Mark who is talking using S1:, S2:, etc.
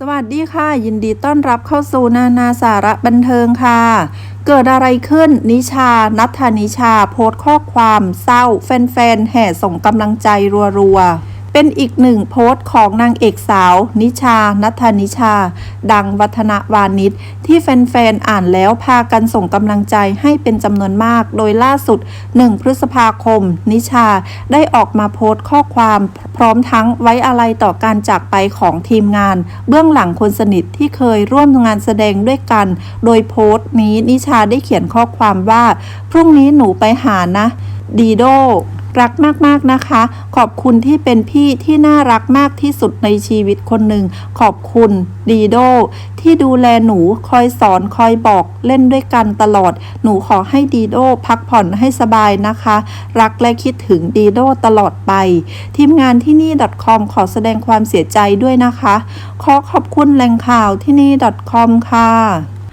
S1: สวัสดีค่ะ ยินดีต้อนรับเข้าสู่นานาสาระบันเทิงค่ะ เกิดอะไรขึ้นนิชา นัทธานิชา โพสต์ข้อความเศร้า แฟนๆแห่ส่งกำลังใจรัวๆ เป็นอีกหนึ่งโพสต์ของนางเอกสาว นิชา นัทนิชา ดังวัฒนวานิชที่แฟนๆ อ่านแล้วพากันส่งกำลังใจให้เป็นจำนวนมาก โดยล่าสุด 1 พฤษภาคม นิชาได้ออกมาโพสต์ข้อความพร้อมทั้งไว้อะไรต่อการจากไปของทีมงาน เบื้องหลังคนสนิทที่เคยร่วมงานแสดงด้วยกัน โดยโพสต์นี้นิชาได้เขียนข้อความว่า พรุ่งนี้หนูไปหานะ ดีโด รักมากๆนะคะ ขอบคุณที่เป็นพี่ที่น่ารักมากที่สุดในชีวิตคนหนึ่ง ขอบคุณดีโดที่ดูแลหนูคอยสอนคอยบอกเล่นด้วยกันตลอด หนูขอให้ดีโดพักผ่อนให้สบายนะคะ รักและคิดถึงดีโดตลอดไป ทีมงานที่นี่ .com ขอแสดงความเสียใจด้วยนะคะ ขอขอบคุณแหล่งข่าวที่นี่ .com ค่ะ